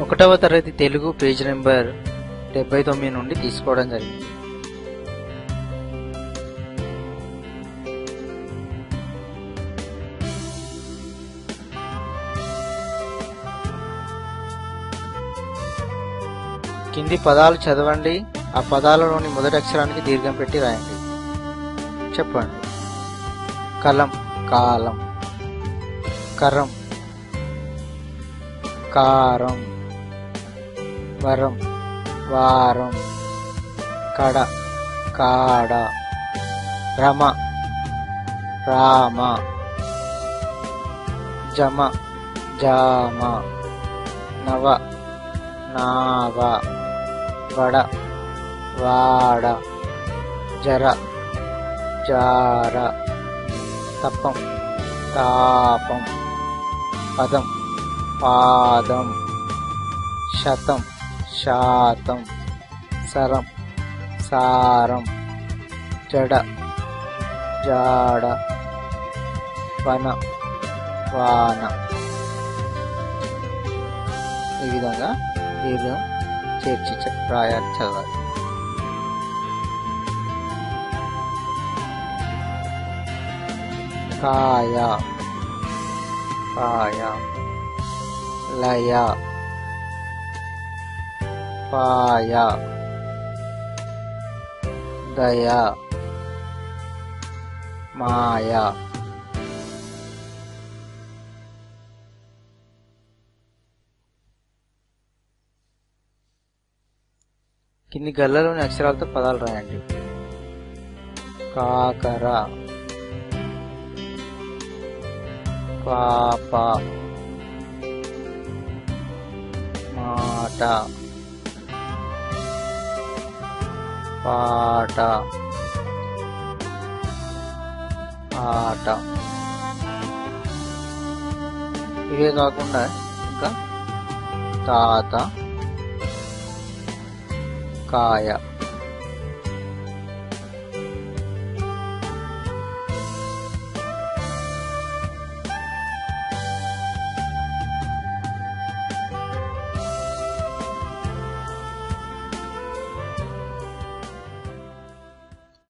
ఒకటవ తరగతి Telugu page number డెబ్బై తొమ్మిది నుండి తీసుకోవడం జరిగింది. కింది పదాలు చదవండి ఆ పదాలలోని మొదటి అక్షరానికి దీర్ఘం పెట్టి రాయండి. చెప్పండి. కలం కాలం. కరం. కారం. వరం. వారం. కడ. కాడ. రమ. రామ. జమ. జామ. నవ. నావ. వడ. వాడ. జర. జార. తపం తాపం. పదం. పాదం. శతం. శాతం సరం సారం జడ జాడ వన వాన. ఈ విధంగా దీర్ఘం చేర్చి రాయాలి చదవాలి. కాయ కాయ లయ. పాయ దయ. మాయ. కింది గల్లలోని అక్షరాలతో పదాలు రాయండి. కాకర. పాప. మాట. పాట. ఆట ఇవే కాకుండా ఇంకా తాత కాయ.